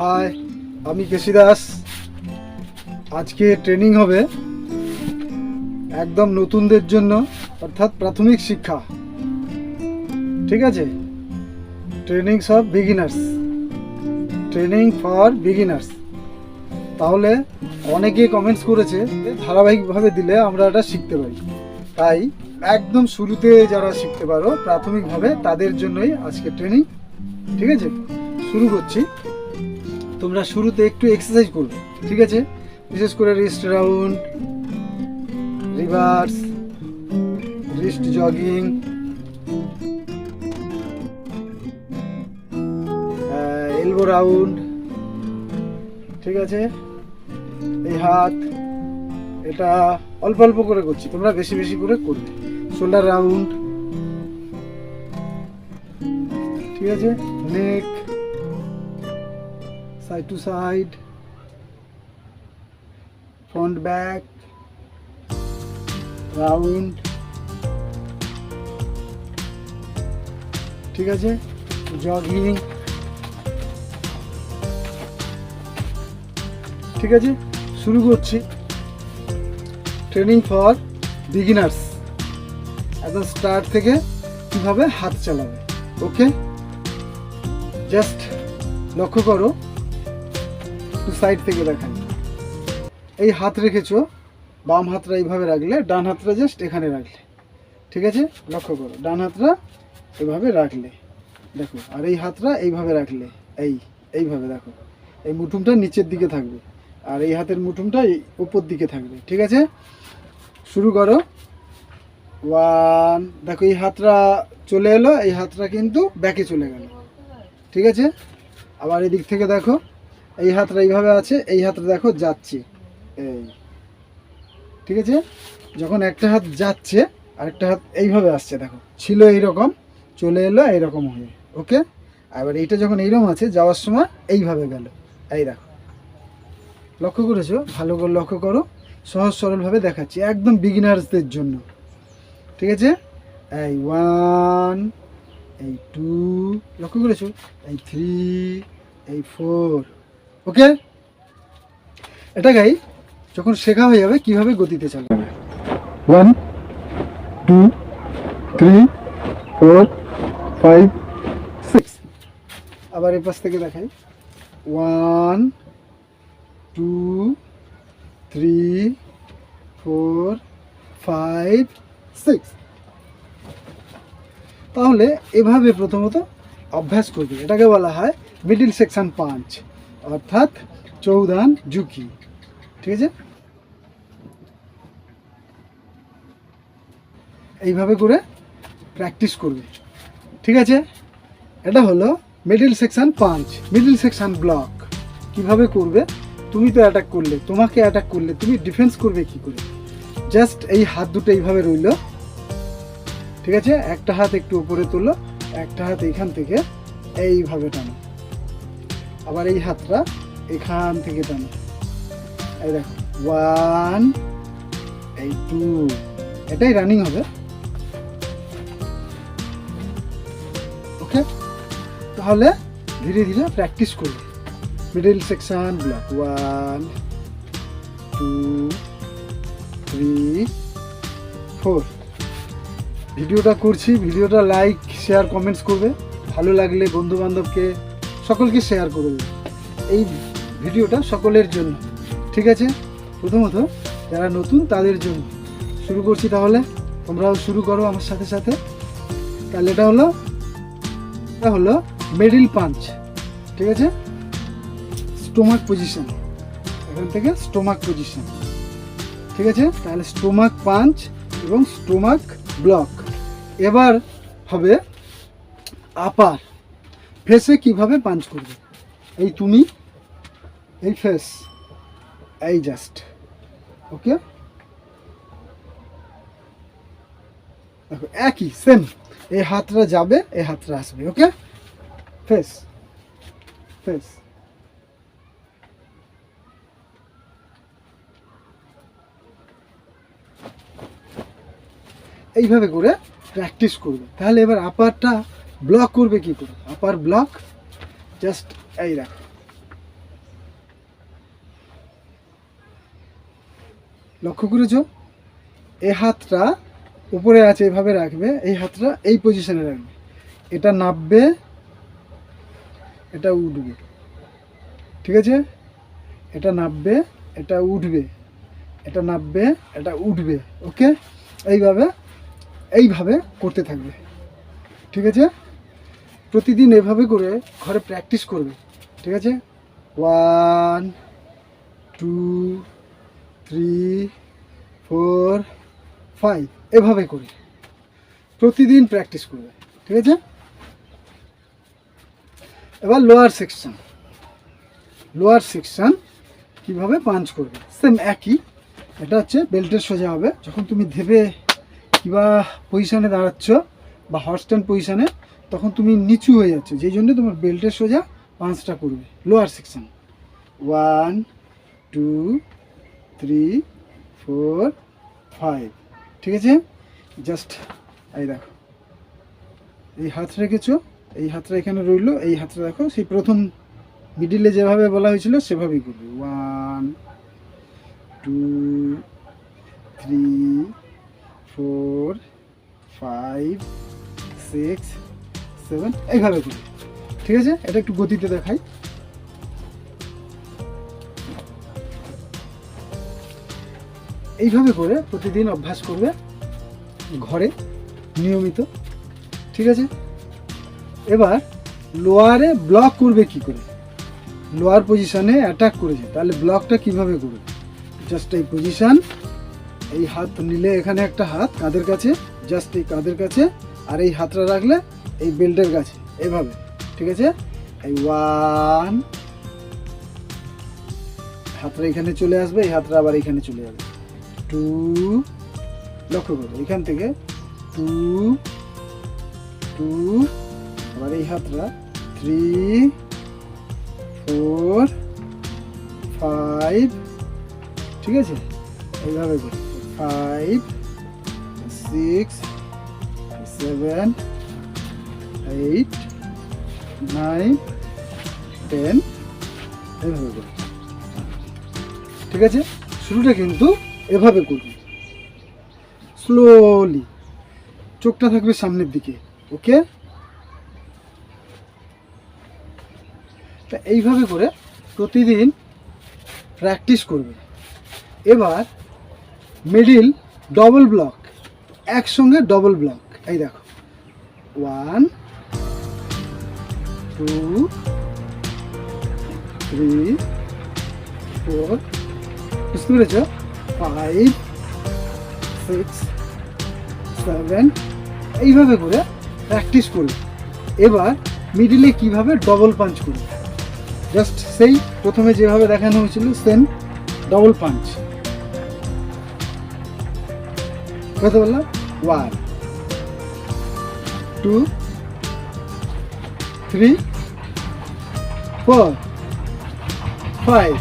High, আমি কেশি দাস। আজকে training হবে একদম নতুনদের জন্য, অর্থাৎ প্রাথমিক শিক্ষা। ঠিক আছে? ট্রেনিং সব বিগিনার্স ট্রেনিং ফর বিগিনার্স তাহলে অনেকে কমেন্টস করেছে ধারাবাহিকভাবে দিলে আমরা এটা শিখতে পারি। তাই একদম শুরুতে যারা শিখতে পারো, প্রাথমিকভাবে তাদের জন্যই আজকে ট্রেনিং ঠিক আছে? শুরু করছি। তোমরা শুরুতে একটু এক্সারসাইজ করবে, ঠিক আছে? বিশেষ করে wrist round reverse wrist jogging elbow round ঠিক আছে? এই হাত, এটা অল্প অল্প করে করছি, তোমরা বেশি বেশি করে করবে। শোল্ডার রাউন্ড ঠিক আছে? Neck side to side, front back, round, ঠিক আছে? জগিং, ঠিক আছে? শুরু করছি। ট্রেনিং ফর বিগিনার্স একদম স্টার্ট থেকে কীভাবে হাত চালাবে? ওকে জাস্ট লক্ষ্য করো। একটু সাইড থেকে দেখাই। এই হাত রেখেছো, বাম হাতটা এইভাবে রাখলে, ডান হাতটা জাস্ট এখানে রাখলে। ঠিক আছে? লক্ষ্য করো, ডান হাতটা এভাবে রাখলে। দেখো, আর এই হাতটা এইভাবে রাখলে। এই, এইভাবে দেখো। এই মুঠুমটা নিচের দিকে থাকবে, আর এই হাতের মুঠুমটা এই উপর দিকে থাকবে। ঠিক আছে? শুরু করো। ওয়ান দেখো, এই হাতটা চলে এলো, এই হাতটা কিন্তু ব্যাকে চলে গেল। ঠিক আছে? আবার এদিক থেকে দেখো। এই হাতটা এইভাবে আছে, এই হাতটা দেখো যাচ্ছে। এই। ঠিক আছে? যখন একটা হাত যাচ্ছে, আরেকটা হাত এইভাবে আসছে, দেখো। ছিল এইরকম, চলে এলো এইরকম হয়ে। ওকে? আবার এইটা যখন এইরকম আছে, যাওয়ার সময় এইভাবে গেল। এই দেখো। লক্ষ্য করেছ? ভালো করে লক্ষ্য করো। সহজ সরলভাবে দেখাচ্ছি। একদম বিগিনার্সদের জন্য। ঠিক আছে? এই ওয়ান এই টু লক্ষ্য করেছ? এই থ্রি এই ফোর ওকে? এটা গাই যখন শেখা হয়ে যাবে কীভাবে গতিতে চালাবে one two three four five six আবার এই পাশ থেকে দেখাই। One two three four five six তাহলে এভাবে প্রথমত অভ্যাস করবে এটাকে বলা হয় মিডিল সেকশন পাঞ্চ অর্থাৎ চৌদান ঝুঁকি ঠিক আছে? এইভাবে করে প্র্যাকটিস করবে। ঠিক আছে? এটা হলো middle section punch middle section block কীভাবে করবে? তুমি তো অ্যাটাক করলে, তোমাকে অ্যাটাক করলে, তুমি ডিফেন্স করবে কি করে? জাস্ট এই হাত দুটো এইভাবে রইল। ঠিক আছে? একটা হাত একটু উপরে তোলো একটা হাত এইখান থেকে এইভাবে টানো। আবার এই হাতটা এখান থেকে টানো। এই দেখো ওয়ান এই টু এটাই রানিং হবে। ওকে তাহলে ধীরে ধীরে প্র্যাকটিস করবে। Middle section block one two three four ভিডিওটা করছি, ভিডিওটা লাইক শেয়ার কমেন্টস করবে। ভালো লাগলে বন্ধু বান্ধবকে সকলকে শেয়ার করবে এই ভিডিওটা সকলের জন্য। ঠিক আছে? প্রথমত, যারা নতুন, তাদের জন্য। শুরু করছি তাহলে। তোমরাও শুরু করো আমার সাথে সাথে। তাহলে এটা হলো এটা হলো মিডিল পাঞ্চ ঠিক আছে? স্টোমাক পজিশন এখান থেকে স্টোমাক পজিশন ঠিক আছে? তাহলে স্টোমাক পাঞ্চ এবং স্টোমাক ব্লক এবার হবে আপার ফেসে কীভাবে পাঞ্চ করবে? এই তুমি, এই ফেস এই জাস্ট ওকে দেখো, একই সেম এই হাতটা যাবে, এই হাতটা আসবে ওকে ফেস ফেস এইভাবে করে প্র্যাকটিস করবে। তাহলে এবার আপারটা ব্লক করবে কি করে? per block just এই রাখ লক্ষ্য করেছ? এই হাতটা উপরে আছে, এভাবে রাখবে, এই হাতটা এই পজিশনে রাখবে। এটা নাববে, এটা উঠবে। ঠিক আছে? এটা নাববে, এটা উঠবে। এটা নাববে, এটা উঠবে। ওকে এইভাবে এইভাবে করতে থাকবে। ঠিক আছে? প্রতিদিন এভাবে করে ঘরে প্র্যাকটিস করবে, ঠিক আছে? One two three four five এভাবে করে। প্রতিদিন প্র্যাকটিস করবে, ঠিক আছে? এবার লোয়ার সেকশন লোয়ার সেকশন কীভাবে পাঞ্চ করবে? সেম একই, এটা হচ্ছে বেল্টের সোজা হবে। যখন তুমি ধেবে কিবা পজিশানে দাঁড়াচ্ছ বা হট স্ট্যান্ড পজিশানে তখন তুমি নিচু হয়ে যাচ্ছ, যেই জন্য তোমার বেল্টের সোজা পাঁচটা করবে lower section one two three four five ঠিক আছে? জাস্ট এই দেখো। এই হাত রেখেছো, এই হাতটা এখানে রইল, এই হাতটা দেখো, সেই প্রথম মিডিলে যেভাবে বলা হয়েছিল, সেভাবেই করবে। One two three four five six seven এইভাবে করবে ঠিক আছে? এটা একটু গতিতে দেখাই। এইভাবে করে প্রতিদিন অভ্যাস করবে ঘরে, নিয়মিত। ঠিক আছে? এবার লোয়ারে ব্লক করবে কি করে? লোয়ার পজিশনে অ্যাটাক করেছে। তাহলে ব্লকটা কীভাবে করবে? জাস্ট এই পজিশন এই হাত নিলে এখানে একটা হাত, কাদের কাছে? জাস্ট এই কাদের কাছে। আর এই হাতটা রাখলে এই বেল্টের কাছে এভাবে ঠিক আছে? এই ওয়ান হাতটা এখানে চলে আসবে, এই হাতটা আবার এখানে চলে যাবে। টু লক্ষ্য করব এখান থেকে টু টু আবার এই হাতটা থ্রি ফোর ফাইভ ঠিক আছে? এইভাবে করি five six seven eight, nine, ten, এভাবে করি। ঠিক আছে? শুরুটা কিন্তু এভাবে করবি। স্লোলি চোখটা থাকবে সামনের দিকে, ওকে? তা এইভাবে করে প্রতিদিন প্র্যাকটিস করবে। এবার মিডিল ডবল ব্লক একসঙ্গে ডবল ব্লক এই দেখো। ওয়ান টু থ্রি ফোর বুঝতে পেরেছ ফাইভ সিক্স সেভেন এইভাবে করে প্র্যাকটিস করবে এবার মিডিলে কীভাবে ডবল পাঞ্চ করবে জাস্ট সেই প্রথমে যেভাবে দেখানো হয়েছিল সেম ডবল পাঞ্চ কথা বললাম? One two three four five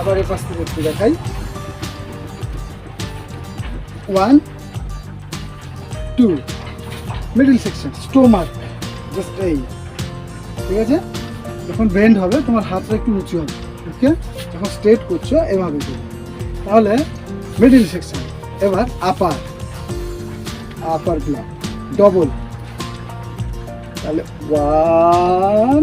আবার এই পাশ থেকে দেখাই। One two middle section স্টোমার just এই। ঠিক আছে? যখন বেন্ড হবে, তোমার হাতটা একটু উঁচু হবে। ওকে যখন স্ট্রেট করছ, এভাবে তাহলে মিডল সেকশন এবার আপার আপার ব্লক ডবল তাহলে ওয়ান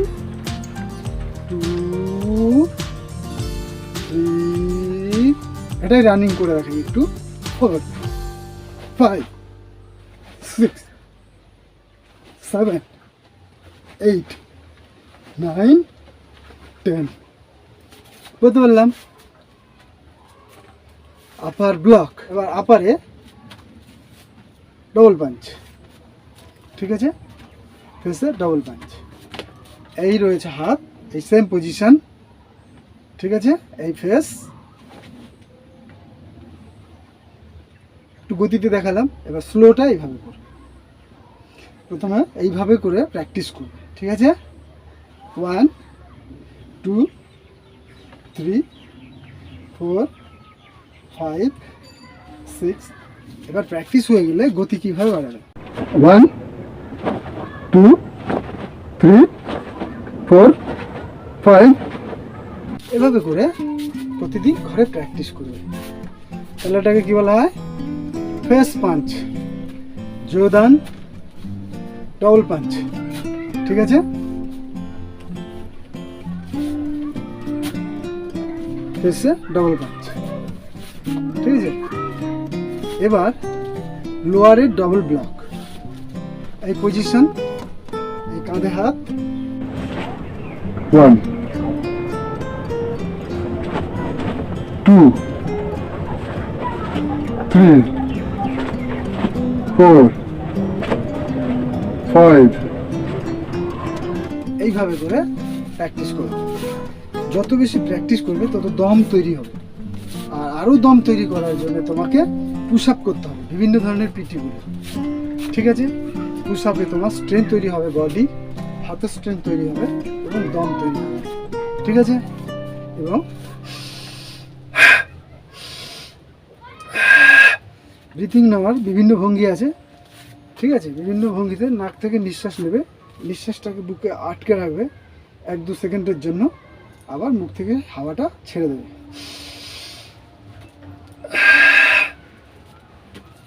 এটাই রানিং করে রাখি একটু। Four five six seven eight nine ten বলতে পারলাম? আপার ব্লক এবার আপারে ডবল পাঞ্চ ঠিক আছে? ফেসে ডবল পাঞ্চ এই রয়েছে হাত, এই সেম পজিশন ঠিক আছে? এই ফেস গতিতে দেখালাম, এবার স্লোটা এইভাবে করবে প্রথমে এইভাবে করে প্র্যাকটিস করবে, ঠিক আছে? One two three four five six এবার প্র্যাকটিস হয়ে গেলে গতি কীভাবে বাড়াবে? One two three four five এভাবে করে প্রতিদিন ঘরে প্র্যাকটিস করবে। তাহলে এটাকে কি বলা হয়? ফেস পাঞ্চ যোদান ডবল পাঞ্চ ঠিক আছে? ফেসে ডবল পাঞ্চ ঠিক আছে? এবার লোয়ারের ডবল ব্লক এই পজিশন এই কাঁধে হাত। One, two, three, four, five, এইভাবে করে প্র্যাকটিস করবে যত বেশি প্র্যাকটিস করবে তত দম তৈরি হবে। আর আরও দম তৈরি করার জন্য তোমাকে পুশ আপ করতে হবে বিভিন্ন ধরনের পিটিগুলো ঠিক আছে? পুশ আপে তোমার স্ট্রেংথ তৈরি হবে বডি হাতের স্ট্রেংথ তৈরি হবে এবং দম তৈরি হবে। ঠিক আছে? এবং ব্রিথিং নেওয়ার বিভিন্ন ভঙ্গি আছে, ঠিক আছে? বিভিন্ন ভঙ্গিতে নাক থেকে নিঃশ্বাস নেবে, নিঃশ্বাসটাকে বুকে আটকে রাখবে এক দু সেকেন্ডের জন্য, আবার মুখ থেকে হাওয়াটা ছেড়ে দেবে।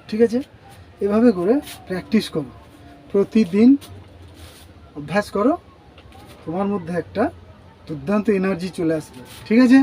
ঠিক আছে? এভাবে করে প্র্যাকটিস করো। প্রতিদিন অভ্যাস করো, তোমার মধ্যে একটা দুর্দান্ত এনার্জি চলে আসবে। ঠিক আছে?